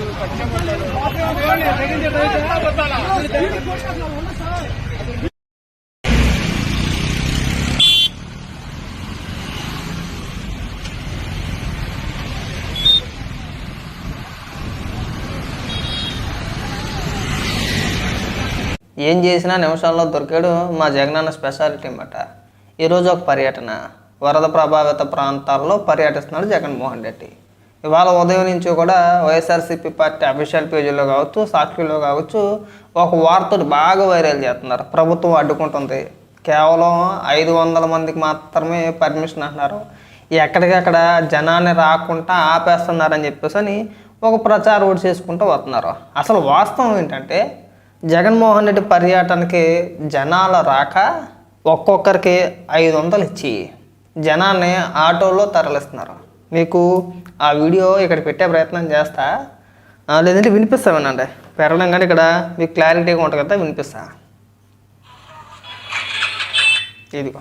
ఏం చేసినా నిమిషాల్లో దొరికాడు మా జగనన్న స్పెషాలిటీ అన్నమాట. ఈరోజు ఒక పర్యటన. వరద ప్రభావిత ప్రాంతాల్లో పర్యటిస్తున్నాడు జగన్మోహన్ రెడ్డి. ఇవాళ ఉదయం నుంచి కూడా వైఎస్ఆర్సీపీ పార్టీ అఫీషియల్ పేజీలో కావచ్చు సాక్షిలో కావచ్చు ఒక వార్త బాగా వైరల్ చేస్తున్నారు. ప్రభుత్వం అడ్డుకుంటుంది. కేవలం ఐదు వందల మందికి మాత్రమే పర్మిషన్ అంటున్నారు. ఎక్కడికక్కడ జనాన్ని రాకుండా ఆపేస్తున్నారని చెప్పేసి అని ఒక ప్రచారం ఓటు చేసుకుంటూ వస్తున్నారు. అసలు వాస్తవం ఏంటంటే జగన్మోహన్ రెడ్డి పర్యటనకి జనాల రాక ఒక్కొక్కరికి ఐదు వందలు ఇచ్చి జనాన్ని ఆటోలో తరలిస్తున్నారు. మీకు ఆ వీడియో ఇక్కడ పెట్టే ప్రయత్నం చేస్తా. లేదంటే వినిపిస్తా వినండి. పెరగడం కానీ ఇక్కడ మీకు క్లారిటీగా ఉంటుంది కదా వినిపిస్తా. ఇదిగో.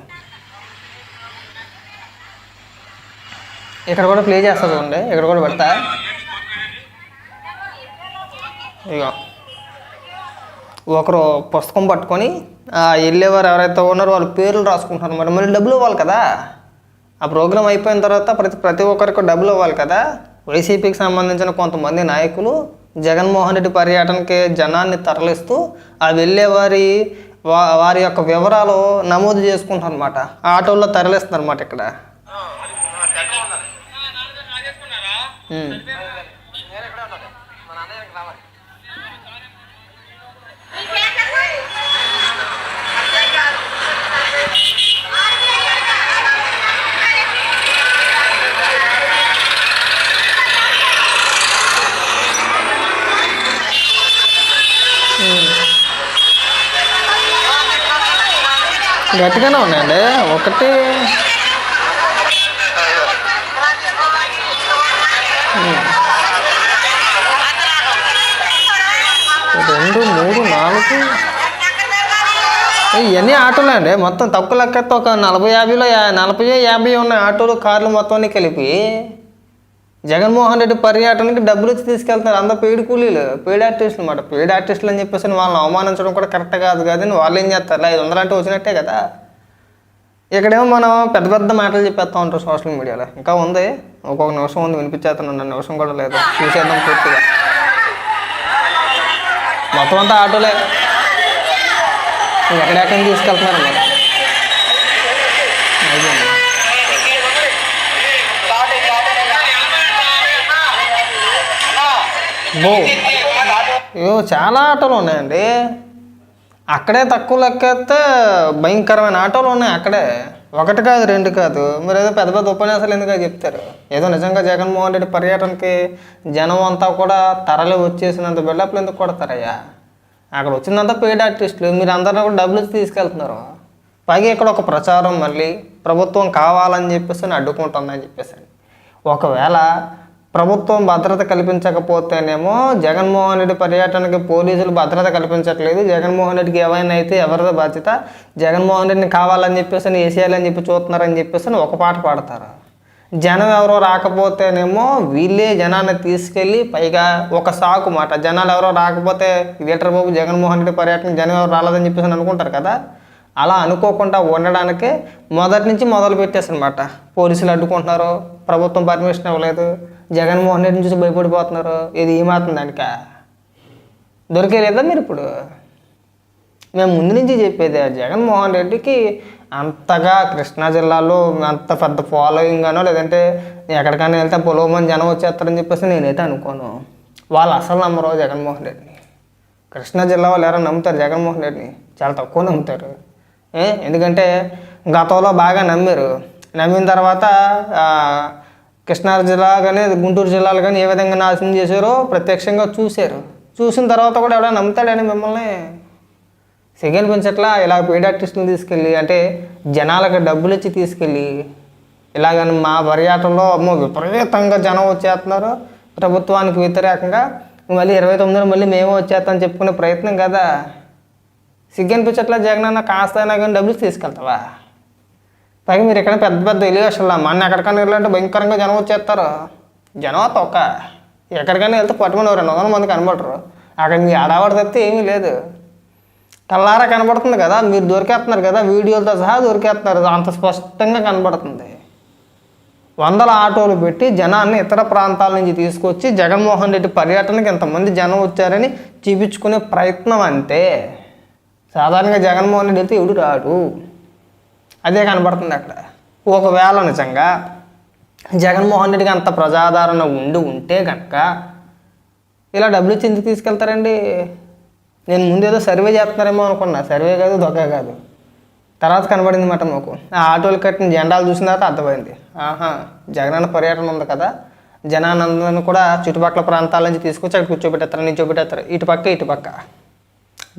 ఇక్కడ కూడా ప్లే చేస్తా చూడండి. ఇక్కడ కూడా పెడతా. ఇదిగో. ఒకరు పుస్తకం పట్టుకొని వెళ్ళేవారు ఎవరైతే ఉన్నారో వాళ్ళ పేర్లు రాసుకుంటున్నారు. మరి మళ్ళీ డబ్బులు ఇవ్వాలి కదా? ఆ ప్రోగ్రామ్ అయిపోయిన తర్వాత ప్రతి ప్రతి ఒక్కరికి డబ్బులు ఇవ్వాలి కదా? వైసీపీకి సంబంధించిన కొంతమంది నాయకులు జగన్మోహన్ రెడ్డి పర్యటనకి జనాన్ని తరలిస్తూ ఆ వెళ్ళేవారి వా వారి యొక్క వివరాలు నమోదు చేసుకుంటారు అనమాట ఆటోల్లో తరలిస్తున్నారు అనమాట ఇక్కడ గట్టిగానే ఉన్నాయండి. ఒకటి రెండు మూడు నాలుగు. ఇవన్నీ ఆటోలే అండి మొత్తం తక్కువ లెక్కతో ఒక నలభై యాభైలో నలభై యాభై ఉన్న ఆటోలు కార్లు మొత్తాన్ని కలిపి జగన్మోహన్ రెడ్డి పర్యటనకి డబ్బులు ఇచ్చి తీసుకెళ్తున్నారు. అందరూ పెయిడ్ కూలీలు పెయిడ్ ఆర్టిస్టులు అనమాట పెయిడ్ ఆర్టిస్టులు అని చెప్పేసి వాళ్ళని అవమానించడం కూడా కరెక్ట్ కాదు కానీ వాళ్ళు ఏం చేస్తారు? ఐదు వందలు అంటే వచ్చినట్టే కదా. ఇక్కడేమో మనం పెద్ద పెద్ద మాటలు చెప్పేస్తా ఉంటాం సోషల్ మీడియాలో. ఇంకా ఉంది. ఒక్కొక్క నిమిషం ఉంది వినిపించేస్తున్నాను నిమిషం కూడా లేదు. చూసేద్దాం పూర్తిగా. మొత్తం అంతా ఆటోలే. ఎక్కడెక్కడ తీసుకెళ్తున్నారు మరి? బో అయ్యో చాలా ఆటోలు ఉన్నాయండి. అక్కడే తక్కువ లెక్కేస్తే భయంకరమైన ఆటోలు ఉన్నాయి అక్కడే. ఒకటి కాదు రెండు కాదు. మీరు ఏదో పెద్ద పెద్ద ఉపన్యాసాలు ఎందుకు చెప్తారు? ఏదో నిజంగా జగన్మోహన్ రెడ్డి పర్యటనకి జనం అంతా కూడా తరలి వచ్చేసినంత బిల్డప్లు ఎందుకు కొడతారయ్యా? అక్కడ వచ్చిందంతా పెయిడ్ ఆర్టిస్టులు మీరు అందరినీ కూడా డబ్బులు తీసుకెళ్తున్నారు. పైగా ఇక్కడ ఒక ప్రచారం మళ్ళీ ప్రభుత్వం కావాలని చెప్పేసి అని అడ్డుకుంటుందని చెప్పేసి అని. ఒకవేళ ప్రభుత్వం భద్రత కల్పించకపోతేనేమో జగన్మోహన్ రెడ్డి పర్యటనకి పోలీసులు భద్రత కల్పించట్లేదు. జగన్మోహన్ రెడ్డికి ఏమైనా అయితే ఎవరిదో బాధ్యత. జగన్మోహన్ రెడ్డిని కావాలని చెప్పేసి అని వేసేయాలని చెప్పి చూస్తున్నారని చెప్పేసి అని ఒక పాట పాడతారు. జనం ఎవరో రాకపోతేనేమో వీళ్ళే జనాన్ని తీసుకెళ్ళి పైగా ఒక సాకు మాట. జనాలు ఎవరో రాకపోతే వీటర్ బాబు జగన్మోహన్ రెడ్డి పర్యటన జనం ఎవరు రాలేదని చెప్పేసి అనుకుంటారు కదా. అలా అనుకోకుండా ఉండడానికే మొదటి నుంచి మొదలు పెట్టేసి అనమాట పోలీసులు అడ్డుకుంటున్నారు. ప్రభుత్వం పర్మిషన్ ఇవ్వలేదు. జగన్మోహన్ రెడ్డిని చూసి భయపడిపోతున్నారు. ఇది ఏమాత్రం దానిక? దొరికేలేదా మీరు ఇప్పుడు? మేము ముందు నుంచి చెప్పేది జగన్మోహన్ రెడ్డికి అంతగా కృష్ణా జిల్లాలో అంత పెద్ద ఫాలోయింగ్ అనో లేదంటే ఎక్కడికైనా వెళ్తే పొలవమని జనం వచ్చేస్తారని చెప్పేసి నేనైతే అనుకోను. వాళ్ళు అసలు నమ్మరు జగన్మోహన్ రెడ్డిని. కృష్ణా జిల్లా వాళ్ళు ఎవరైనా నమ్ముతారు జగన్మోహన్ రెడ్డిని? చాలా తక్కువ నమ్ముతారు. ఎందుకంటే గతంలో బాగా నమ్మారు. నమ్మిన తర్వాత కృష్ణా జిల్లా కానీ గుంటూరు జిల్లాలు కానీ ఏ విధంగా నాశనం చేశారో ప్రత్యక్షంగా చూశారు. చూసిన తర్వాత కూడా ఎవడో నమ్ముతాడని మిమ్మల్ని? సెకండ్ పెంచట్లా ఇలా పెయిడ్ ఆర్టిస్టులు తీసుకెళ్ళి అంటే జనాలకు డబ్బులు ఇచ్చి తీసుకెళ్ళి ఇలాగని మా పర్యాటనలో అమ్మో విపరీతంగా జనం వచ్చేస్తున్నారు. ప్రభుత్వానికి వ్యతిరేకంగా. మళ్ళీ ఇరవై తొమ్మిదిలో మళ్ళీ మేము వచ్చేస్తామని చెప్పుకునే ప్రయత్నం కదా? సిగ్గనిపించట్లా జగన్ అన్న కాస్త అయినా కానీ డబ్బులు తీసుకెళ్తావా? పైగా మీరు ఇక్కడ పెద్ద పెద్ద ఎలివేషన్లా మన ఎక్కడికైనా వెళ్ళాలంటే భయంకరంగా జనం వచ్చేస్తారు. జనం తొక్క ఎక్కడికైనా వెళ్తే పట్టుకుని రెండు వందల మంది కనబడరు. అక్కడ మీ ఆడవాడు తప్పితే ఏమీ లేదు. కల్లారా కనబడుతుంది కదా మీరు దొరికేస్తున్నారు కదా వీడియోలతో సహా దొరికేస్తున్నారు. అంత స్పష్టంగా కనబడుతుంది. వందల ఆటోలు పెట్టి జనాన్ని ఇతర ప్రాంతాల నుంచి తీసుకొచ్చి జగన్మోహన్ రెడ్డి పర్యటనకి ఇంతమంది జనం వచ్చారని చూపించుకునే ప్రయత్నం అంతే. సాధారణంగా జగన్మోహన్ రెడ్డి అయితే ఎవడు రాడు. అదే కనబడుతుంది అక్కడ. ఒకవేళ నిజంగా జగన్మోహన్ రెడ్డికి అంత ప్రజాదరణ ఉండి ఉంటే కనుక ఇలా డబ్బులు ఇచ్చి ఎందుకు తీసుకెళ్తారండి? నేను ముందేదో సర్వే చేస్తున్నారేమో అనుకున్నా. సర్వే కాదు దొక్క కాదు. తర్వాత కనబడింది మాట మాకు. ఆ ఆటోలు కట్టిన జెండాలు చూసిన తర్వాత అర్థమైంది. ఆహా జగనన్న పర్యటన ఉంది కదా. జనానందాన్ని కూడా చుట్టుపక్కల ప్రాంతాల నుంచి తీసుకొచ్చి అక్కడ కూర్చోబెట్టేస్తారు నిల్చోబెట్టేస్తారు. ఇటు పక్క ఇటు పక్క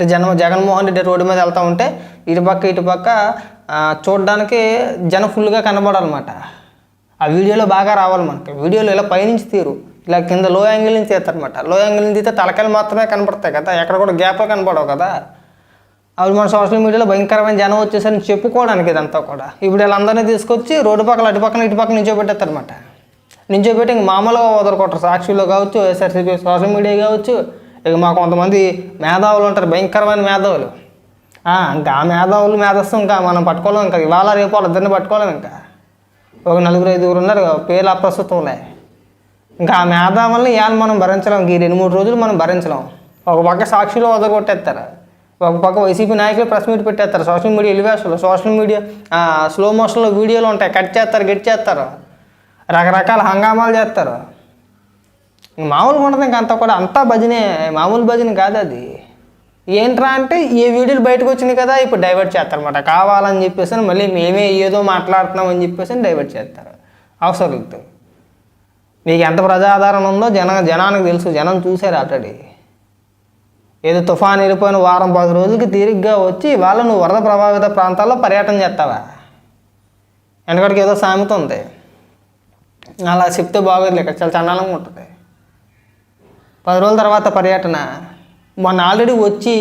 అంటే జన జగన్మోహన్ రెడ్డి రోడ్డు మీద వెళ్తూ ఉంటే ఇటుపక్క ఇటుపక్క చూడడానికి జనం ఫుల్గా కనబడాలన్నమాట. ఆ వీడియోలో బాగా రావాలి మనకి. వీడియోలో ఇలా పైనుంచి తీరు ఇలా కింద లో యాంగిల్ నుంచి తీస్తారనమాట లో యాంగిల్ నుంచి తీస్తే తలకాయలు మాత్రమే కనపడతాయి కదా. ఎక్కడ కూడా గ్యాప్లు కనపడవు కదా. అవి మన సోషల్ మీడియాలో భయంకరమైన జనం వచ్చేసరికి చెప్పుకోవడానికి ఇదంతా కూడా. ఇప్పుడు వీళ్ళందరినీ తీసుకొచ్చి రోడ్డు పక్కన అటు పక్కన ఇటు పక్కన నించోబెట్టేస్తారనమాట నించోబెట్టి ఇంక మామూలుగా వదలకొట్టరు సాక్షిలో కావచ్చు ఎస్ఆర్సీపీ సోషల్ మీడియా కావచ్చు ఇక మా కొంతమంది మేధావులు ఉంటారు భయంకరమైన మేధావులు. ఇంకా ఆ మేధావులు మేధస్సు ఇంకా మనం పట్టుకోలేం ఇంకా. ఇవాళ రేపు వాళ్ళిద్దరిని పట్టుకోలేం ఇంకా. ఒక నలుగురు ఐదుగురు ఉన్నారు పేర్లు అప్రస్తుతంలే ఇంకా ఆ మేధావుల్ని ఇవాళ మనం భరించలేం ఈ రెండు మూడు రోజులు మనం భరించలేం. ఒక పక్క సాక్షిలో వదలగొట్టేస్తారు. ఒక పక్క వైసీపీ నాయకులు ప్రెస్ మీట్ పెట్టేస్తారు. సోషల్ మీడియా ఎలివేషన్లు సోషల్ మీడియా స్లో మోషన్లో వీడియోలు ఉంటాయి. కట్ చేస్తారు గెట్ చేస్తారు. రకరకాల హంగామాలు చేస్తారు. మామూలుగా ఉండదు ఇంకా అంతా కూడా అంతా భజనే మామూలు భజన కాదు అది. ఏంట్రా అంటే ఏ వీడియోలు బయటకు వచ్చినాయి కదా ఇప్పుడు డైవర్ట్ చేస్తారనమాట కావాలని చెప్పేసి మళ్ళీ మేమే ఏదో మాట్లాడుతున్నాం అని చెప్పేసి డైవర్ట్ చేస్తారు. అవసరం మీకు ఎంత ప్రజాదరణ ఉందో జన జనానికి తెలుసు. జనం చూశారు ఆల్రెడీ. ఏదో తుఫాన్ వెళ్ళిపోయిన వారం పది రోజులకి తీరిగ్గా వచ్చి వాళ్ళు నువ్వు వరద ప్రభావిత ప్రాంతాల్లో పర్యటన చేస్తావా? వెనకడికి ఏదో సామెత ఉంది. అలా చెప్తే బాగోదులే ఇక్కడ చాలా చండాలంగా ఉంటుంది. పది రోజుల తర్వాత పర్యటన. మొన్న ఆల్రెడీ వచ్చి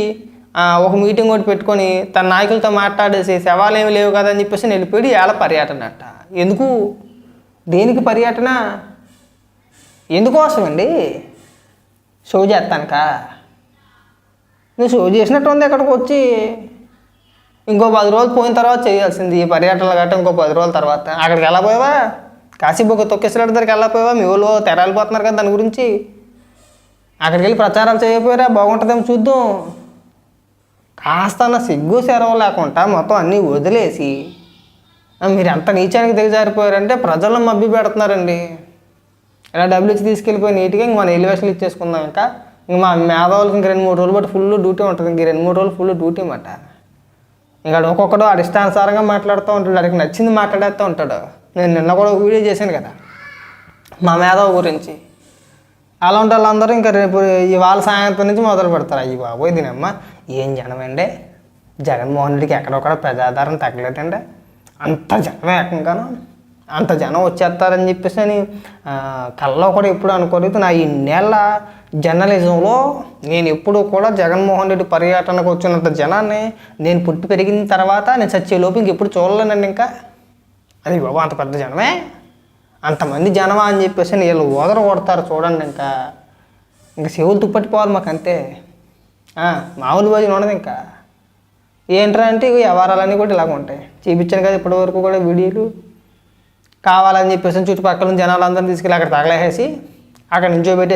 ఒక మీటింగ్ ఒకటి పెట్టుకొని తన నాయకులతో మాట్లాడేసి శవాలు ఏమి లేవు కదా అని చెప్పేసి వెళ్ళిపోయి ఏళ్ళ పర్యటన అట్ట ఎందుకు? దేనికి పర్యటన? ఎందుకోసం అండి? షో చేస్తానుక? నువ్వు షో చేసినట్టు ఉంది అక్కడికి వచ్చి? ఇంకో పది రోజులు పోయిన తర్వాత చేయాల్సింది ఈ పర్యటనలు గట్ట ఇంకో పది రోజుల తర్వాత. అక్కడికి వెళ్ళపోయావా ఒక తొక్కేశ్వర దగ్గరికి వెళ్ళపోయావా మీ ఊళ్ళో తెరాలిపోతున్నారు కదా దాని గురించి. అక్కడికి వెళ్ళి ప్రచారాలు చేయకపోయారా బాగుంటుందేమో చూద్దాం. కాస్త సిగ్గు సెరవు లేకుండా మొత్తం అన్నీ వదిలేసి మీరు ఎంత నీచానికి దిగజారిపోయారంటే ప్రజలను మబ్బి పెడుతున్నారండి. ఇలా డబ్బులు ఇచ్చి తీసుకెళ్ళిపోయి నీట్గా ఇంక మన ఎలివేషన్లు ఇచ్చేసుకుందాం ఇంకా. ఇంక మా మేధావులకి ఇంక రెండు మూడు రోజులు బట్టి ఫుల్ డ్యూటీ ఉంటుంది ఇంక రెండు మూడు రోజులు ఫుల్ డ్యూటీ మాట ఇంకా ఒక్కొక్కడు అడిష్టానుసారంగా మాట్లాడుతూ ఉంటాడు వాడికి నచ్చింది మాట్లాడేస్తూ ఉంటాడు. నేను నిన్న కూడా ఒక వీడియో చేశాను కదా మా మేధావు గురించి. అలాంటి వాళ్ళందరూ ఇంకా రేపు ఇవాళ సాయంత్రం నుంచి మొదలు పెడతారు. అయ్యి బాబోయ్ దీనమ్మ ఏం జనమండి? జగన్మోహన్ రెడ్డికి ఎక్కడొక్కడ ప్రజాధారణ తగ్గలేదండి. అంత జనం ఏకంగాను అంత జనం వచ్చేస్తారని చెప్పేసి అని కళ్ళలో కూడా ఎప్పుడు అనుకోలేదు. నా ఇన్నేళ్ళ జర్నలిజంలో నేను ఎప్పుడు కూడా జగన్మోహన్ రెడ్డి పర్యటనకు వచ్చినంత జనాన్ని నేను పుట్టి పెరిగిన తర్వాత నేను చచ్చేలోపు ఇంకెప్పుడు చూడలేనండి ఇంకా. అది బాబా అంత పెద్ద జనమే. అంతమంది జనమా అని చెప్పేసి వీళ్ళు ఓదర కొడతారు చూడండి ఇంకా. ఇంకా చెవులు తుప్పట్టిపోవాలి మాకు అంతే మామూలు భోజనం ఉండదు ఇంకా. ఏంట్రా అంటే ఇవి వ్యవహారాలన్నీ కూడా ఇలాగ ఉంటాయి. చూపించాను కదా ఇప్పటి వరకు కూడా వీడియోలు. కావాలని చెప్పేసి చుట్టుపక్కల జనాలు జనాలందరినీ తీసుకెళ్ళి అక్కడ తగలేసేసి అక్కడ నుంచోబెట్టి